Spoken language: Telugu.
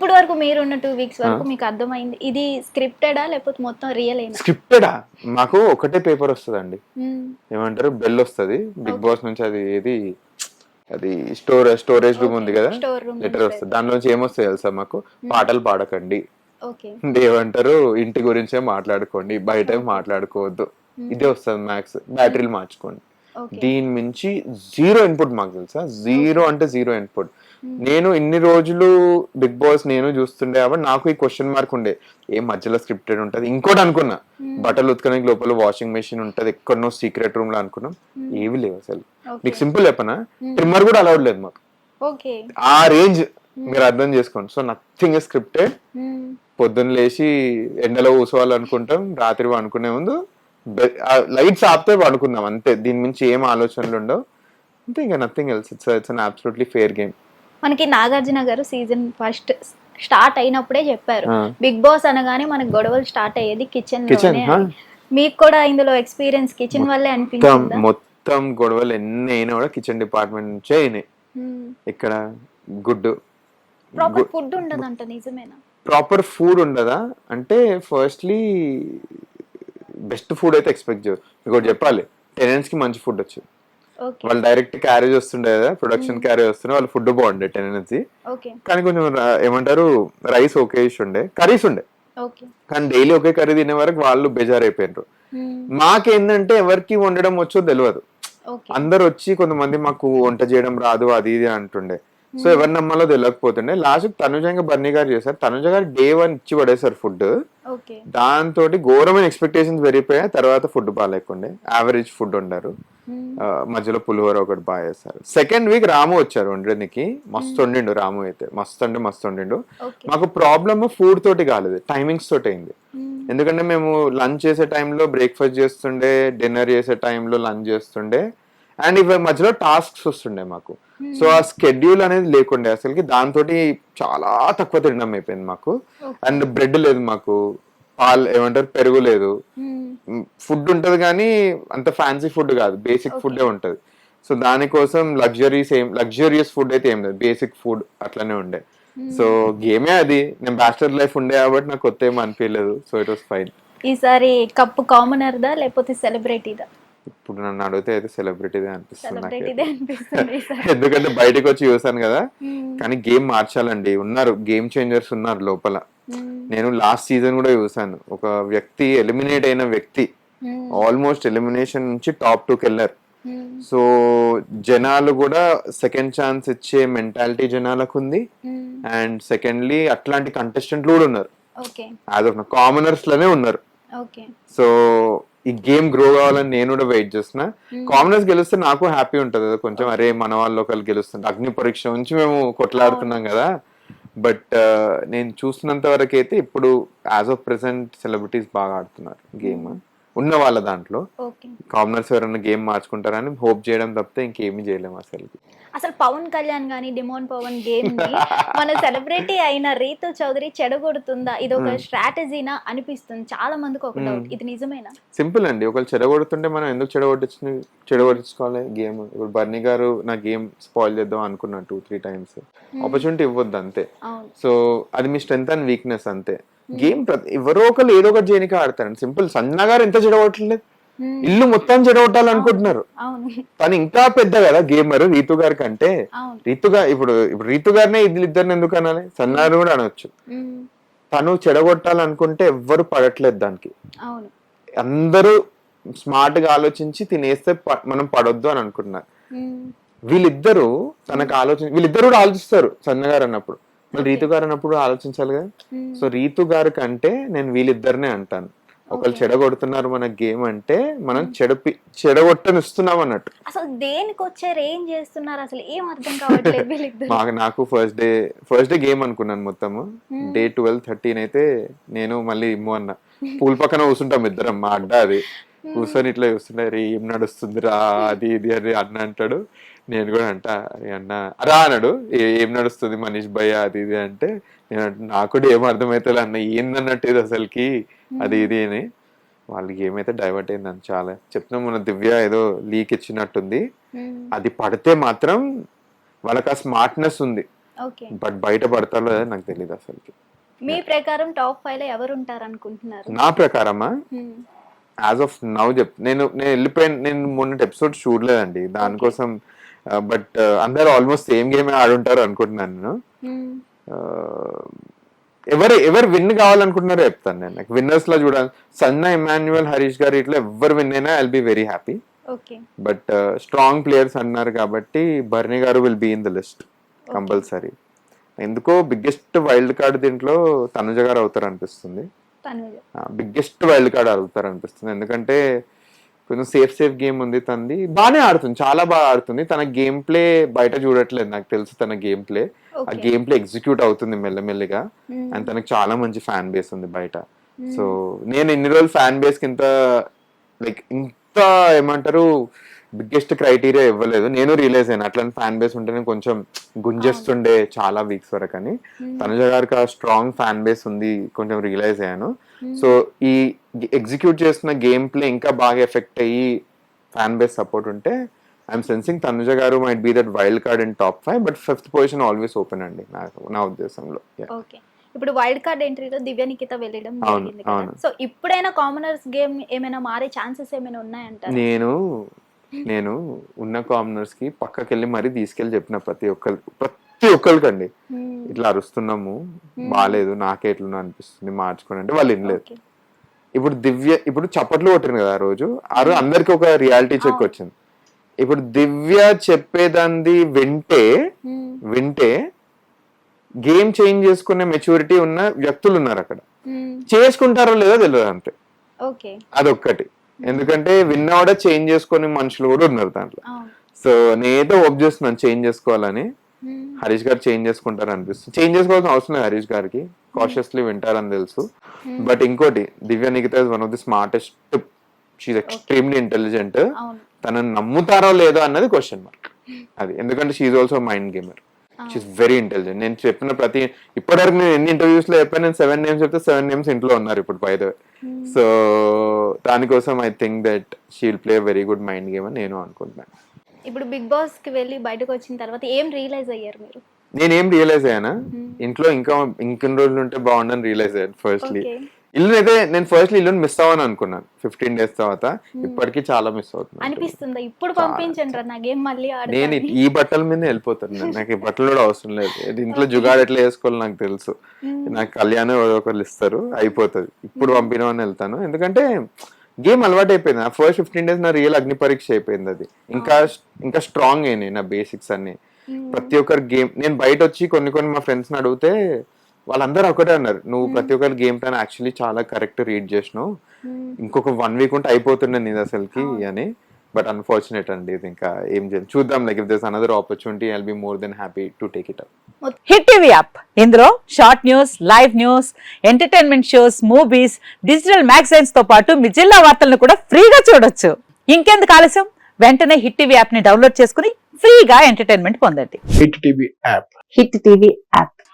ఇప్పుడు వరకు మీరున్న టూ వీక్స్ వరకు మీకు అర్థమైంది. ఇది స్క్రిప్టెడా లేకపోతే మొత్తం రియల్ అయినా స్క్రిప్టెడా మాకు ఒకటే పేపర్ వస్తుందండి. ఏమంటారు? బెల్ వస్తది. బిగ్ బాస్ నుంచి అది ఏది? అది స్టోర్ స్టోరేజ్ రూమ్ ఉంది కదా? లెటర్ వస్తుంది. దానిలోంచి ఏమొస్తాయి తెలుసా మాకు? పాటలు పాడకండి. ఏమంటారు? ఇంటి గురించే మాట్లాడుకోండి. బయట మాట్లాడుకోవద్దు. ఇదే వస్తుంది మ్యాక్స్ బ్యాటరీలు మార్చుకోండి. దీని మించి జీరో ఇన్పుట్ మాకు తెలుసా? జీరో అంటే జీరో ఇన్పుట్ నేను ఇన్ని రోజులు బిగ్ బాస్ నేను చూస్తుండే కాబట్టి నాకు ఈ క్వశ్చన్ మార్క్ ఉండే. ఏ మధ్యలో స్క్రిప్టెడ్ ఉంటది? ఇంకోటి అనుకున్నా. బట్టలు ఉతకడానికి లోపల వాషింగ్ మెషిన్ ఉంటది. ఎక్కడనో సీక్రెట్ రూమ్లో అనుకున్నాం. ఏవి లేవు అసలు. మీకు సింపుల్ చెప్పనా? ట్రిమ్మర్ కూడా అలౌడ్ లేదు మాకు. ఆ రేంజ్ మీరు అర్థం చేసుకోండి. సో నథింగ్ స్క్రిప్టెడ్ పొద్దున్న లేచి ఎండలో కూర్చోవాలనుకుంటాం రాత్రి అనుకునే ముందు లైట్స్ ఆపితే పడుకుందాం అంతే. దీని మించి ఏం ఆలోచనలు ఉండవు. అంతే ఇంకా nothing else it's it's an absolutely fair game మనకి నాగార్జున గారు సీజన్ ఫస్ట్ స్టార్ట్ అయినప్పుడే చెప్పారు. బిగ్ బాస్ అనగానే మనకు గొడవలు స్టార్ట్ అయ్యేది కిచెన్. మీకు కూడా ఇందులో ఎక్స్పీరియన్స్ కిచెన్ వల్లే అనిపించిందా? మొత్తం గొడవలు ఎన్ని అయినా కూడా కిచెన్ డిపార్ట్మెంట్ నుంచే అయినాయి. ఇక్కడ గుడ్డు. ప్రాపర్ ఫుడ్ ఉండదంట నిజమేనా? ప్రాపర్ ఫుడ్ ఉండదా? అంటే ఫస్ట్లీ బెస్ట్ ఫుడ్ అయితే ఎక్స్పెక్ట్ చేయరు మీకు చెప్పాలి. టెనెంట్స్కి మంచి ఫుడ్ వచ్చు. ఓకే వాళ్ళు డైరెక్ట్ క్యారేజ్ వస్తుండే కదా ప్రొడక్షన్ క్యారేజ్ వస్తుండే వాళ్ళు ఫుడ్ బాగుండే టెనెన్సీ ఓకే. కానీ కొంచెం ఏమంటారు రైస్ ఒకే ఉండే కర్రీస్ ఉండే. ఓకే. కానీ డైలీ ఒకే కర్రీ తినే వరకు వాళ్ళు బెజార్ అయిపోయినారు మాకేందంటే ఎవరికి వండడం వచ్చో తెలియదు ఓకే. అందరు వచ్చి కొంతమంది మాకు వంట చేయడం రాదు అది ఇది అంటుండే. సో ఎవరి నమ్మాలో తెలియకపోతుండే. లాస్ట్ తనుజంగా బర్నీ గారు చేశారు. తనుజ గారు డే వన్ ఇచ్చి పడేశారు ఫుడ్. దాంతో ఘోరమైన ఎక్స్పెక్టేషన్స్ పెరిగిపోయాయి తర్వాత ఫుడ్ బాగాలేకుండే. యావరేజ్ ఫుడ్ వండారు. ఆ, మధ్యలో పులిహోర ఒకటి బాగా చేస్తారు సెకండ్ వీక్ రాము వచ్చారు వండడానికి మస్తు వండిండు రాము అయితే. మస్తు అంటే మస్తు వండిండు. మాకు ప్రాబ్లమ్ ఫుడ్ తోటి కాలేదు. టైమింగ్స్ తోటి అయింది. ఎందుకంటే మేము లంచ్ చేసే టైంలో బ్రేక్ఫాస్ట్ చేస్తుండే డిన్నర్ చేసే టైంలో లంచ్ చేస్తుండే. అండ్ ఇవి మధ్యలో టాస్క్స్ వస్తుండే మాకు. సో ఆ స్కెడ్యూల్ అనేది లేకుండే అసలుకి దాంతో చాలా తక్కువ తినడం అయిపోయింది మాకు. అండ్ బ్రెడ్ లేదు మాకు. పాలు ఏమంటారు? పెరుగు లేదు. ఫుడ్ ఉంటది కానీ అంత ఫ్యాన్సీ ఫుడ్ కాదు. బేసిక్ ఫుడ్ ఉంటది. సో దానికోసం లగ్జరీస్ ఏం లగ్జరియస్ ఫుడ్ అయితే ఏం లేదు. బేసిక్ ఫుడ్ అట్లనే ఉండే. సో గేమే అది. నేను బ్యాచిలర్ లైఫ్ ఉండే కాబట్టి నాకు కొత్త ఏం అనిపించలేదు సో ఇట్ వాస్ ఫైన్ ఈసారి కప్పు కామనర్దా లేకపోతే సెలబ్రిటీదా ఇప్పుడు నన్ను అడిగితే అయితే సెలబ్రిటీదే అనిపిస్తుంది ఎందుకంటే బయటకు వచ్చి చూసాను కదా మ్మ్. కానీ గేమ్ మార్చాలండి. ఉన్నారు గేమ్ చేంజర్స్ ఉన్నారు లోపల. మ్మ్. నేను లాస్ట్ సీజన్ కూడా చూసాను ఒక వ్యక్తి ఎలిమినేట్ అయిన వ్యక్తి మ్మ్. ఆల్మోస్ట్ ఎలిమినేషన్ నుంచి టాప్ టూకి వెళ్ళారు. మ్మ్. సో జనాలు కూడా సెకండ్ ఛాన్స్ ఇచ్చే మెంటాలిటీ జనాలకు ఉంది. అండ్ సెకండ్లీ అట్లాంటి కంటెస్టెంట్లు కూడా ఉన్నారు. అదొక కామనర్స్లోనే ఉన్నారు. సో ఈ గేమ్ గ్రో కావాలని నేను కూడా వెయిట్ చేస్తున్నా. కామనర్స్ గెలిస్తే నాకు హ్యాపీ ఉంటది కదా కొంచెం అరే మన వాళ్ళు ఒకళ్ళు గెలుస్తుంది అగ్ని పరీక్ష నుంచి మేము కొట్లాడుతున్నాం కదా. బట్ నేను చూస్తున్నంత వరకు అయితే ఇప్పుడు యాజ్ ఆఫ్ ప్రెసెంట్ సెలబ్రిటీస్ బాగా ఆడుతున్నారు గేమ్. ఉన్న వాళ్ళ దాంట్లో. కామనర్స్ ఎవరైనా గేమ్ మార్చుకుంటారని హోప్ చేయడం తప్పితే ఇంకేమీ చేయలేము అసలు అసలు పవన్ కళ్యాణ్ గానీ డిమోన్ పవన్ గేమ్ మన సెలబ్రిటీ అయిన రీతు చౌదరి చెడగొడుతుందా? ఇది ఒక స్ట్రాటజీనా అనిపిస్తుంది. చాలా మందికి ఒక డౌట్ ఇది నిజమేనా? సింపుల్ అండి. ఒకళ్ళు చెడగొడుతుంటే మనం ఎందుకు చెడగొట్టించు చెడగొట్టించుకోవాలి గేమ్? ఇప్పుడు బర్నీ గారు నా గేమ్ స్పాయిల్ చేద్దాం అనుకున్నా టూ త్రీ టైమ్స్. ఆపర్చునిటీ ఇవ్వద్దు అంతే. సో అది మీ స్ట్రెంత్ అండ్ వీక్నెస్ అంతే. గేమ్ ఎవరో ఒకరు ఏదో ఒకటి చేయనికి ఆడతారండి. సింపుల్ సంజనా గారు ఎంత చెడగొట్టలేదు. ఇల్లు మొత్తం చెడగొట్టాలనుకుంటున్నారు తను ఇంకా పెద్ద కదా గేమర్ రీతు గారి కంటే. రీతు గారు ఇప్పుడు ఇప్పుడు రీతు గారినే ఇద్దరు ఇద్దరిని ఎందుకు అనాలి? సన్నాను కూడా అనొచ్చు. తను చెడగొట్టాలనుకుంటే ఎవ్వరు పడట్లేదు దానికి. అందరూ స్మార్ట్గా ఆలోచించి తినేస్తే మనం పడొద్దు అని అనుకుంటున్నారు. వీళ్ళిద్దరూ తనకు ఆలోచన వీళ్ళిద్దరు కూడా ఆలోచిస్తారు సన్న గారు అన్నప్పుడు. మళ్ళీ రీతు గారు అన్నప్పుడు ఆలోచించాలి కదా మ్మ్. సో రీతు గారి కంటే నేను వీళ్ళిద్దరినే అంటాను. ఒకళ్ళు చెడగొడుతున్నారు మన గేమ్ అంటే మనం చెడపి చెడగొట్టనిస్తున్నాం అన్నట్టు. అసలు దేనికి వచ్చారు ఏం చేస్తున్నారు? అసలు ఏం అర్థం కావట్లేదు మాకు నాకు first day first day game అనుకున్నాను మొత్తము. డే ట్వెల్వ్ థర్టీన్ అయితే నేను మళ్ళీ ఇమ్ము అన్న. పూల్ పక్కన కూర్చుంటాం ఇద్దరం మా అడ్డ అది. కూర్చొని ఇట్లా చూస్తుంటే "అరే, ఏం నడుస్తుందిరా అది ఇది అని అన్న అంటాడు. నేను కూడా అంట అరే అన్న రా అన్నాడు. "ఏ- నడుస్తుంది మనీష్ భయ్య? అది ఇది అంటే నేను నాకు కూడా ఏం అర్థమైతే అన్న ఏందన్నట్టు ఇది అసలుకి? అది ఇది అని. వాళ్ళకి ఏమైతే డైవర్ట్ అయిందని చాలా చెప్తున్నాం. మన దివ్య ఏదో లీక్ ఇచ్చినట్టుంది. అది పడితే మాత్రం వాళ్ళకి ఆ స్మార్ట్నెస్ ఉంది. బట్ బయట పడతారో లేదో నాకు తెలియదు అసలుకి. మీ ప్రకారం టాప్ ఫైవ్లో ఎవరు ఉంటారు అనుకుంటున్నారు నా ప్రకారమా. యాజ్ ఆఫ్ నౌ చెప్ నేను నేను వెళ్ళిపోయిన నేను మొన్నటి ఎపిసోడ్ చూడలేదండి. దానికోసం బట్ అందరు ఆల్మోస్ట్ సేమ్ గేమ్ ఆడుంటారు అనుకుంటున్నాను నేను. Hmm. Uh, ఎవరు ఎవరు విన్ కావాలనుకుంటున్నారో చెప్తాను నేను. నాకు విన్నర్స్లో చూడాలి సన్న ఇమాన్యువల్ హరీష్ గారు ఇట్లా ఎవరు విన్ అయినా I'll be very happy okay but strong players అన్నారు కాబట్టి బర్నీ గారు will be in the list compulsory. ఎందుకో బిగ్గెస్ట్ వైల్డ్ కార్డ్ దీంట్లో తనుజ గారు అవుతారు అనిపిస్తుంది బిగ్గెస్ట్ వైల్డ్ కార్డ్ అడుగుతారు అనిపిస్తుంది ఎందుకంటే కొంచెం సేఫ్ సేఫ్ గేమ్ ఉంది తనది బాగానే ఆడుతుంది చాలా బాగా ఆడుతుంది. తన గేమ్ ప్లే బయట చూడట్లేదు నాకు తెలుసు తన గేమ్ ప్లే ఆ గేమ్ ప్లే ఎగ్జిక్యూట్ అవుతుంది మెల్లమెల్లిగా. అండ్ తనకు చాలా మంచి ఫ్యాన్ బేస్ ఉంది బయట. సో నేను ఇన్ని రోజులు ఫ్యాన్ బేస్కి ఇంత లైక్ ఇంత ఏమంటారు బిగ్గెస్ట్ క్రైటీరియా ఇవ్వలేదు. నేను రియలైజ్ అయినా అట్లాంటి ఫ్యాన్ బేస్ ఉంటేనే కొంచెం గుంజేస్తుండే చాలా వీక్స్ వరకు అని. తనుజ గారికి ఆ స్ట్రాంగ్ ఫ్యాన్ బేస్ ఉంది కొంచెం రియలైజ్ అయ్యాను. సో ఈ ఎగ్జిక్యూట్ చేస్తున్న గేమ్ ప్లే ఇంకా బాగా ఎఫెక్ట్ అయ్యి ఫ్యాన్ బేస్ సపోర్ట్ ఉంటే ఐఎమ్ సెన్సింగ్ తనుజ గారు might be that wild card in top five but fifth position always open అండి నా ఉద్దేశంలో. ఓకే ఇప్పుడు వైల్డ్ కార్డ్ ఎంట్రీలో దివ్య నిఖిత వెళ్ళడం జరిగింది. సో ఇప్పుడైనా కామనర్స్ గేమ్ ఏమైనా మారే ఛాన్సెస్ ఏమైనా ఉన్నాయంటారా? నేను నేను ఉన్న కామనర్స్కి పక్కకి వెళ్ళి మరీ తీసుకెళ్ళి చెప్పిన ప్రతి ఒక్కరు ప్రతి ఒక్కరికండి Hmm. ఇట్లా అరుస్తున్నాము. బాగాలేదు నాకే ఎట్లున్నా అనిపిస్తుంది మార్చుకోండి అంటే వాళ్ళు వినలేదు ఇప్పుడు దివ్య ఇప్పుడు చప్పట్లు కొట్టింది కదా ఆ రోజు ఆ రోజు అందరికి ఒక రియాలిటీ చెక్. వచ్చింది. ఇప్పుడు దివ్య చెప్పేదాన్ని వింటే. వింటే గేమ్ చేంజ్ చేసుకునే మెచ్యూరిటీ ఉన్న వ్యక్తులు ఉన్నారు అక్కడ. చేసుకుంటారో లేదో తెలియదు అంతే. అదొక్కటి. ఎందుకంటే విన్నా కూడా చేంజ్ చేసుకునే మనుషులు కూడా ఉన్నారు దాంట్లో. సో నేనైతే హోప్ చేస్తున్నాను చేంజ్ చేసుకోవాలని. హరీష్ గారు చేంజ్ చేసుకుంటారు అనిపిస్తుంది. చేంజ్ చేసుకోవాల్సిన అవసరం లేదు హరీష్ గారికి. కాషియస్లీ వింటారని తెలుసు. బట్ ఇంకోటి Divya Nikhita is one of the smartest she's extremely intelligent తనని నమ్ముతారో లేదో అన్నది క్వశ్చన్ మార్క్ అది. ఎందుకంటే she's also mind gamer she's very intelligent నేను చెప్పిన ప్రతి ఇప్పటివరకు నేను ఎన్ని ఇంటర్వ్యూస్లో చెప్పాను నేను సెవెన్ నేమ్స్ చెప్తే సెవెన్ నేమ్స్ ఇంట్లో ఉన్నారు ఇప్పుడు బై ద సో దానికోసం I think that she'll play very good mind game అని నేను అనుకుంటున్నాను. ఇప్పుడు బిగ్ బాస్కి వెళ్ళి బయటకు వచ్చిన తర్వాత ఏం రియలైజ్ అయ్యారు మీరు? నేనేం రియలైజ్ అయ్యానా? ఇంట్లో ఇంకా ఇంకొన్ని రోజులు ఉంటే బాగుండని రియలైజ్ అయ్యాను ఫస్ట్లీ ఇల్లు అయితే నేను ఫస్ట్లీ ఇల్లుని మిస్ అవ్వను అనుకున్నాను. ఫిఫ్టీన్ డేస్ తర్వాత ఇప్పటికీ చాలా మిస్ అవుతున్నాను అనిపిస్తుందా? ఇప్పుడు పంపించండి రా నా గేమ్ మళ్ళీ నేను ఈ బట్టల మీద వెళ్ళిపోతాను. నాకు ఈ బట్టలు కూడా అవసరం లేదు. ఇంట్లో జుగాడు ఎట్లా వేసుకోవాలి నాకు తెలుసు. నాకు కళ్యాణం ఒకరు ఇస్తారు అయిపోతుంది. ఇప్పుడు పంపినామని వెళ్తాను. ఎందుకంటే గేమ్ అలవాటు అయిపోయింది. నా ఫస్ట్ ఫిఫ్టీన్ డేస్ నా రియల్ అగ్ని పరీక్ష అయిపోయింది అది. ఇంకా ఇంకా స్ట్రాంగ్ అయినాయి నా బేసిక్స్ అన్ని. ప్రతి ఒక్కరు గేమ్ నేను బయట వచ్చి కొన్ని కొన్ని మా ఫ్రెండ్స్ అడిగితే వాళ్ళందరూ ఒకటే అన్నారు. నువ్వు ప్రతి ఒక్కరి గేమ్ ప్లాన్ యాక్చువల్లీ చాలా కరెక్ట్ రీడ్ చేసినావు. ఇంకొక వన్ వీక్ ఉంటే అయిపోతుండే నీది అసలుకి అని. బట్ అన్ఫార్చునేట్ అండి ఇది ఇంకా ఏం చేయాలి. చూద్దాం like if this another opportunity I'll be more then happy to take it up Hit TV app. ఇందులో short news live news entertainment shows movies digital మ్యాగజైన్స్తో పాటు మీ జిల్లా వార్తలను కూడా ఫ్రీగా చూడొచ్చు. ఇంకెందుకు ఆలస్యం? వెంటనే హిట్ టీవీ యాప్ని డౌన్లోడ్ చేసుకుని ఫ్రీగా ఎంటర్టైన్మెంట్ పొందండి. Hit TV app. Hit TV app.